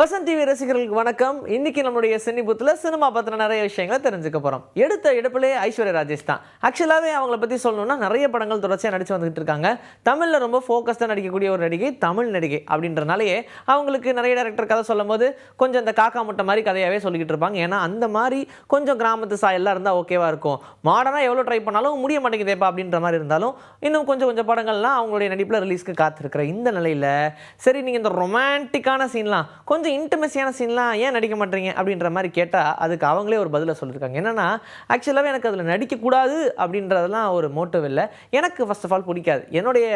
Vasanth TV ரசிகர்களுக்கு வணக்கம். இன்னைக்கு நம்மளுடைய சினிபுத்தில் சினிமா பற்றின நிறைய விஷயங்களை தெரிஞ்சுக்க போகிறோம் எடுத்த எடுப்பிலே ஐஸ்வர்யா ராஜேஷ் தான். ஆக்சுவலாகவே அவங்கள பற்றி சொல்லணும்னா நிறைய படங்கள் தொடர்ச்சியாக நடிச்சு வந்துகிட்டு இருக்காங்க. தமிழில் ரொம்ப ஃபோக்கஸ்டாக நடிக்கக்கூடிய ஒரு நடிகை தமிழ் நடிகை அப்படின்றனாலேயே அவங்களுக்கு நிறைய டேரக்டர் கதை சொல்லும் போது கொஞ்சம் இந்த காக்கா முட்டை மாதிரி கதையாகவே சொல்லிக்கிட்டு இருப்பாங்க. ஏன்னா அந்த மாதிரி கொஞ்சம் கிராமத்து சாயல்லாம் இருந்தால் ஓகேவாக இருக்கும். மாடர்னாக எவ்வளோ ட்ரை பண்ணாலும் முடிய மாட்டேங்குதேப்பா அப்படின்ற மாதிரி இருந்தாலும் இன்னும் கொஞ்சம் கொஞ்சம் படங்கள்லாம் அவங்களுடைய நடிப்பில் ரிலீஸ்க்கு காத்திருக்கிற இந்த நிலையில் சரி நீங்கள் இந்த ரொமான்டிக்கான சீன்லாம் கொஞ்சம் இன்டிமசியான சீன்லாம் ஏன் நடிக்க மாட்டீங்க? அப்படின்ற மாதிரி கேட்டால் அதுக்கு அவங்களே ஒரு பதிலை சொல்லியிருக்காங்க என்னென்னா ஆக்சுவலாகவே எனக்கு அதில் நடிக்கக்கூடாது அப்படின்றதெல்லாம் ஒரு மோட்டிவ் இல்லை. எனக்கு ஃபஸ்ட் ஆஃப் ஆல் பிடிக்காது. என்னுடைய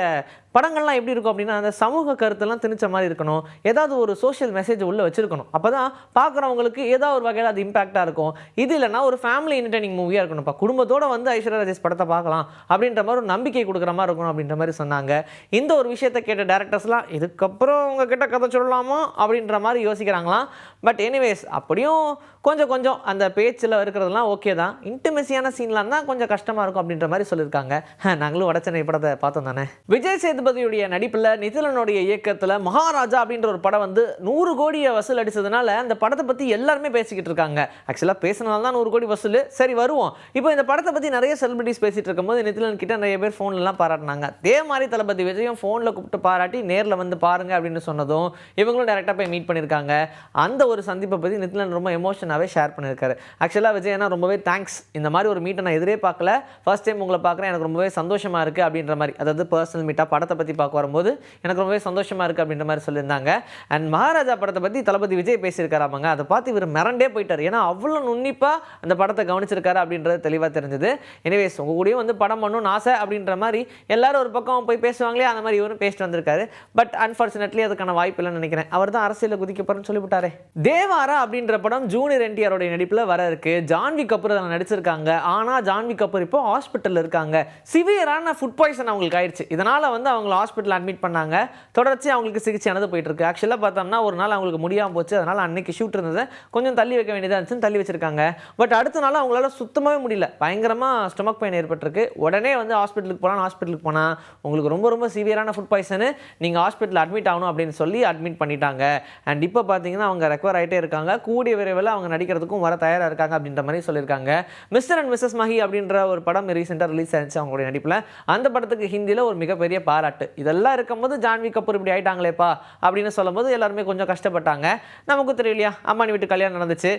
படங்கள்லாம் எப்படி இருக்கும் அப்படின்னா அந்த சமூக கருத்தெல்லாம் திணிச்ச மாதிரி இருக்கணும். ஏதாவது ஒரு சோஷியல் மெசேஜ் உள்ளே வச்சுருக்கணும். அப்போ தான் பார்க்குறவங்களுக்கு ஏதாவது ஒரு வகையில் அது இம்பாக்டாக இருக்கும். இது இல்லைன்னா ஒரு ஃபேமிலி என்டர்டைனிங் மூவியாக இருக்கணும்ப்பா குடும்பத்தோடு வந்து ஐஸ்வர்யா ராஜேஷ் படத்தை பார்க்கலாம் அப்படின்ற மாதிரி ஒரு நம்பிக்கை கொடுக்குற மாதிரி இருக்கணும் அப்படின்ற மாதிரி சொன்னாங்க. இந்த ஒரு விஷயத்தை கேட்ட டேரக்டர்ஸ்லாம் இதுக்கப்புறம் உங்ககிட்ட கதை சொல்லலாமா? அப்படின்ற மாதிரி யோசிக்கிறாங்களாம். பட் எனிவேஸ் அப்படியும் கொஞ்சம் கொஞ்சம் அந்த பேச்சில் இருக்கிறதெல்லாம் ஓகே தான். இன்டிமெசியான சீன்லாம் தான் கொஞ்சம் கஷ்டமாக இருக்கும் அப்படின்ற மாதிரி சொல்லியிருக்காங்க. நாங்களும் வடச்சென்னை படத்தை பார்த்தோம் தானே. விஜய் சேதுபதியுடைய நடிப்பில் நிதிலனுடைய இயக்கத்தில் மகாராஜா அப்படின்ற ஒரு படம் வந்து நூறு கோடியை வசூல் அடிச்சதுனால அந்த படத்தை பற்றி எல்லாருமே பேசிக்கிட்டு இருக்காங்க. ஆக்சுவலாக பேசினால தான் நூறு கோடி வசூல். சரி வருவோம். இப்போ இந்த படத்தை பற்றி நிறைய செலிபிரிட்டிஸ் பேசிட்டு இருக்கும்போது நிதிலன் கிட்ட நிறைய பேர் ஃபோன்லலாம் பாராட்டினாங்க. அதே மாதிரி தளபதி விஜயும் ஃபோனில் கூப்பிட்டு பாராட்டி நேரில் வந்து பாருங்க அப்படின்னு சொன்னதும் இவங்களும் டேரெக்டாக போய் மீட் பண்ணியிருக்காங்க. அந்த ஒரு சந்திப்பை பற்றி நித்லன் ரொம்ப எமோஷனாகவே ஷேர் பண்ணியிருக்காரு. ஆக்சுவலாக ஏன்னா ரொம்பவே தேங்க்ஸ் இந்த மாதிரி ஒரு மீட்டை நான் எதிரே பார்க்கல. ஃபர்ஸ்ட் டைம் உங்களை பார்க்குறேன். எனக்கு ரொம்பவே சந்தோஷமாக இருக்குது அப்படின்ற மாதிரி. அதாவது பர்சனல் மீட்டாக படத்தை பற்றி பார்க்க வரும்போது எனக்கு ரொம்பவே சந்தோஷமாக இருக்குது அப்படின்ற மாதிரி சொல்லியிருந்தாங்க. அண்ட் மகாராஜா படத்தை பற்றி தளபதி விஜய் பேசியிருக்காராமாங்க. அதை பார்த்து இவர் மிரண்டே போயிட்டார். ஏன்னா அவ்வளோ நுண்ணிப்பாக அந்த படத்தை கவனிச்சிருக்காரு அப்படின்றது தெளிவாக தெரிஞ்சது. எனிவேஸ் உங்கள் கூடயும் வந்து படம் பண்ணணும்னு ஆசை அப்படின்ற மாதிரி எல்லாரும் ஒரு பக்கம் போய் பேசுவாங்களே அந்த மாதிரி இவரும் பேசிட்டு வந்திருக்காரு. பட் அன்ஃபார்ச்சுனேட்லி அதுக்கான வாய்ப்பு இல்லைன்னு நினைக்கிறேன். அவர் தான் அரசியலில் குதிக்க போகிறேன்னு சொல்லிவிட்டாரே. தேவாரா அப்படின்ற படம் ஜூனியர் என்டிஆரோடைய நடிப்பில் வர இருக்கு ஜான்வி கபூர் அதில் நடிச்சிருக்காங்க. ஆனால் ஜான்வி கபூர் இப்போ ஹாஸ்பிட்டலில் இருக்காங்க. சிவியரான ஃபுட் பாய்சன் அவங்களுக்கு ஆயிடுச்சு. இதனால் வந்து அவங்கள ஹாஸ்பிட்டல் அட்மிட் பண்ணாங்க. தொடர்ச்சி அவங்களுக்கு சிகிச்சையானது போயிட்டு இருக்கு ஆக்சுவலாக பார்த்தோம்னா ஒரு நாள் அவங்களுக்கு முடியாமல் போச்சு. அதனால் அன்னைக்கு ஷூட் இருந்ததை கொஞ்சம் தள்ளி வைக்க வேண்டியதாக இருந்துச்சுன்னு தள்ளி வச்சிருக்காங்க. பட் அடுத்த நாள் அவங்களால சுத்தமாகவே முடியல. பயங்கரமாக ஸ்டொமக் பெயின் ஏற்பட்டிருக்கு. உடனே வந்து ஹாஸ்பிட்டலுக்கு போகலாம் ஹாஸ்பிட்டலுக்கு போனால் உங்களுக்கு ரொம்ப ரொம்ப சிவியரான ஃபுட் பாய்சனு நீங்கள் ஹாஸ்பிட்டல் அட்மிட் ஆகணும் அப்படின்னு சொல்லி அட்மிட் பண்ணிட்டாங்க. அண்ட் இப்போ பார்த்தீங்கன்னா அவங்க ரெக்கவர் ஆகிட்டே இருக்காங்க. கூடிய விரைவில் அவங்க நடிக்கிறதுக்கும் வர தயாராக இருக்காங்க அப்படின்ற மாதிரி சொல்லியிருக்காங்க. மிஸ்டர் அண்ட் மிஸ்ஸஸ் மஹி அப்படின்ற ஒரு படம் ரீசெண்டாக ரிலீஸ் ஆயிடுச்சு அவங்களுடைய நடிப்பில். அந்த படத்துக்கு ஹிந்தியில் ஒரு மிகப்பெரிய பாராட்டு. இதெல்லாம் இருக்கும்போது ஜான்வி கபூர் இப்படி ஆயிட்டாங்களேப்பா அப்படின்னு சொல்லும்போது எல்லாருமே கொஞ்சம் கஷ்டப்பட்டாங்க. நமக்கும் தெரியலையா? அம்மானி வீட்டு கல்யாணம் நடந்துச்சு.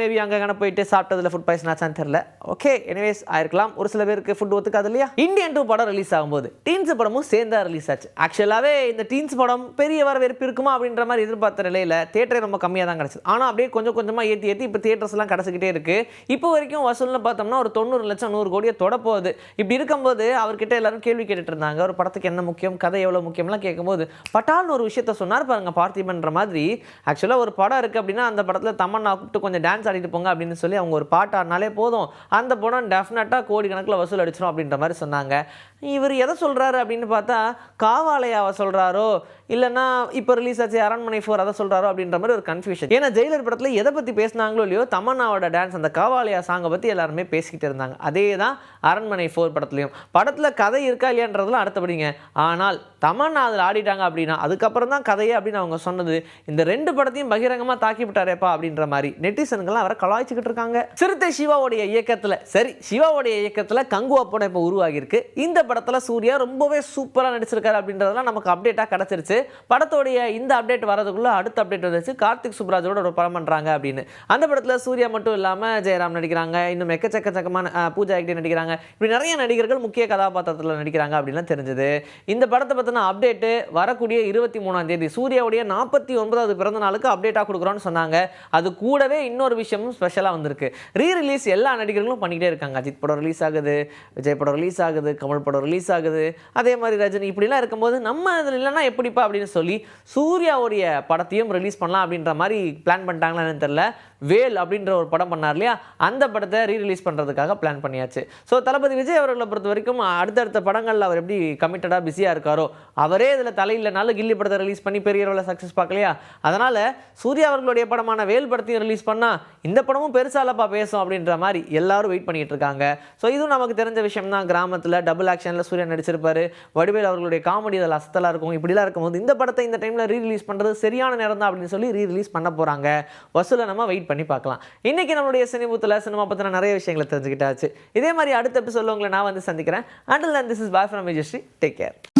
மேபி அங்கே கணக்கு போயிட்டு சாப்பிட்டதுல ஃபுட் பாய்சன் ஆச்சான்னு தெரியல. ஓகே எனிவேஸ் ஆயிருக்கலாம். ஒரு சில பேருக்கு ஃபுட் ஒத்துக்காது இல்லையா? இந்தியன் டூ படம் ரிலீஸ் ஆகும்போது டீன்ஸ் படமும் சேர்ந்தா ரிலீஸ் ஆச்சு. ஆக்சுவலாகவே இந்த டீன்ஸ் படம் பெரிய வரவேற்பு இருக்குமா அப்படின்ற மாதிரி எதிர்பார்த்த நிலையில் தேட்டரே ரொம்ப கம்மியாக தான் கிடச்சிது. ஆனால் அப்படியே கொஞ்சம் கொஞ்சமாக ஏற்றி ஏற்றி இப்போ தேட்டர்ஸ்லாம் கிடச்சிக்கிட்டே இருக்குது இப்போ வரைக்கும் வசூல்னு பார்த்தோம்னா ஒரு தொண்ணூறு லட்சம் நூறு கோடியை தொடப்போகுது. இப்படி இருக்கும்போது அவர்கிட்ட எல்லாரும் கேள்வி கேட்டுட்டு இருந்தாங்க. ஒரு படத்துக்கு என்ன முக்கியம் கதை எவ்வளோ முக்கியம்லாம் கேட்கும்போது பட்டால்னு ஒரு விஷயத்த சொன்னார் பாருங்க பார்த்திபன்ற மாதிரி. ஆக்சுவலாக ஒரு படம் இருக்குது அப்படின்னா அந்த படத்தில் தமன்னா கூப்பிட்டு கொஞ்சம் டான்ஸ் ஆடிட்டு போங்க அப்படின்னு சொல்லி அவங்க ஒரு பாட்டு ஆடினாலே போதும். அந்த படம் டெஃபினட்டாக கோடி கணக்கில் வசூல் அடிச்சிடும் அப்படின்ற மாதிரி சொன்னாங்க. இவர் எதை சொல்கிறாரு அப்படின்னு பார்த்தா காவாலயாவை சொல்கிறாரோ இல்லைன்னா இப்போ ரிலீஸ் ஆச்சு அரண்மனை ஃபோர் அதை சொல்கிறாரோ அப்படின்ற மாதிரி ஒரு கன்ஃபியூஷன் ஏன்னா ஜெயிலர் படத்தில் எதை பற்றி பேசினாங்களோ இல்லையோ தமன்னாவோட டான்ஸ் அந்த காவாலயா சாங்கை பற்றி எல்லாருமே பேசிக்கிட்டு இருந்தாங்க. அதே தான் அரண்மனை ஃபோர் படத்துலையும். படத்தில் கதை இருக்கா இல்லையான்றதுலாம் அடுத்தபடிங்க ஆனால் தமன்னா அதில் ஆடிட்டாங்க அப்படின்னா அதுக்கப்புறம் தான் கதையே அப்படின்னு அவங்க சொன்னது. இந்த ரெண்டு படத்தையும் பகிரங்கமாக தாக்கி விட்டாரேப்பா அப்படின்ற மாதிரி நெட்டிசன்கள்லாம் அவரை கலாய்ச்சிக்கிட்டு இருக்காங்க. சிறுத்தை சிவாவுடைய இயக்கத்தில் சரி சிவாவுடைய இயக்கத்தில் கங்குவா படம் இப்போ உருவாகியிருக்கு. இந்த படத்தில் சூர்யா ரொம்பவே சூப்பராக நடிச்சிருக்காரு அப்படின்றதெல்லாம் நமக்கு அப்டேட்டாக கிடச்சிருச்சு. படத்தோடைய இந்த அப்டேட் வரதுக்குள்ள அடுத்த அப்டேட் வந்துச்சு கார்த்திக் சுப்ராஜோட ஒரு படம் பண்ணுறாங்க அப்படின்னு. அந்த படத்தில் சூர்யா மட்டும் இல்லாமல் ஜெயராம் நடிக்கிறாங்க. இன்னும் எக்கச்சக்கச்சக்கமான சக்கமான பூஜா ஹெக்டே நடிக்கிறாங்க. இப்படி நிறைய நடிகர்கள் முக்கிய கதாபாத்திரத்தில் நடிக்கிறாங்க அப்படின்லாம் தெரிஞ்சது. இந்த படத்தை பற்றின அப்டேட்டு வரக்கூடிய இருபத்தி மூணாம் தேதி சூர்யாவுடைய நாற்பத்தி ஒன்பதாவது பிறந்த நாளுக்கு அப்டேட்டாக கொடுக்குறோன்னு சொன்னாங்க. அது கூடவே இன்னொரு விஷயமும் ஸ்பெஷலாக வந்திருக்கு. ரீ ரிலீஸ் எல்லா நடிகர்களும் பண்ணிக்கிட்டே இருக்காங்க. அஜித் படம் ரிலீஸ் ஆகுது விஜய் படம் ரிலீஸ் ஆகுது கமல் படம் ரிலீஸ் ஆகுது. அதே மாதிரி ரஜினி இப்படிலாம் இருக்கும்போது நம்ம அதில் இல்லைன்னா எப்படிப்பா அப்படின்னு சொல்லி சூர்யாவுடைய படத்தையும் ரிலீஸ் பண்ணலாம் அப்படின்ற மாதிரி பிளான் பண்ணிட்டாங்களான்னு தெரியல. வேல் அப்படின்ற ஒரு படம் பண்ணார் இல்லையா? அந்த படத்தை ரீ ரிலீஸ் பண்ணுறதுக்காக பிளான் பண்ணியாச்சு. ஸோ தளபதி விஜய் அவர்களை பொறுத்த வரைக்கும் அடுத்தடுத்த படங்களில் அவர் எப்படி கமிட்டடாக பிஸியாக இருக்காரோ அவரே இதில் தலையில்னாலும் கில்லி படத்தை ரிலீஸ் பண்ணி பெரிய அளவில் சக்ஸஸ் பார்க்கலையா? அதனால் சூர்யா அவர்களுடைய படமான வேல் படத்தையும் ரிலீஸ் பண்ணால் இந்த படமும் பெருசாலப்பா பேசும் அப்படின்ற மாதிரி எல்லாரும் வெயிட் பண்ணிட்டு இருக்காங்க. ஸோ இதுவும் நமக்கு தெரிஞ்ச விஷயம் தான். கிராமத்தில் டபுள் ஆக்ஷனில் சூர்யா நடிச்சிருப்பாரு. வடிவேல் அவர்களுடைய காமெடி அதில் அசத்தலாக இருக்கும். இப்படிலாம் இருக்கும்போது இந்த படத்தை இந்த டைமில் ரீ ரிலீஸ் பண்ணுறது சரியான நேரம் தான் அப்படின்னு சொல்லி ரீ ரிலீஸ் பண்ண போகிறாங்க வசூலை நம்ம வெயிட் பண்ணி பார்க்கலாம். இன்றைக்கி நம்மளுடைய சினிபூத்தில் சினிமா பற்றின நிறைய விஷயங்களை தெரிஞ்சுக்கிட்டாச்சு. இதே மாதிரி அடுத்த எபிசோட உங்களை நான் வந்து சந்திக்கிறேன். Until this is bye from Vijayasree take care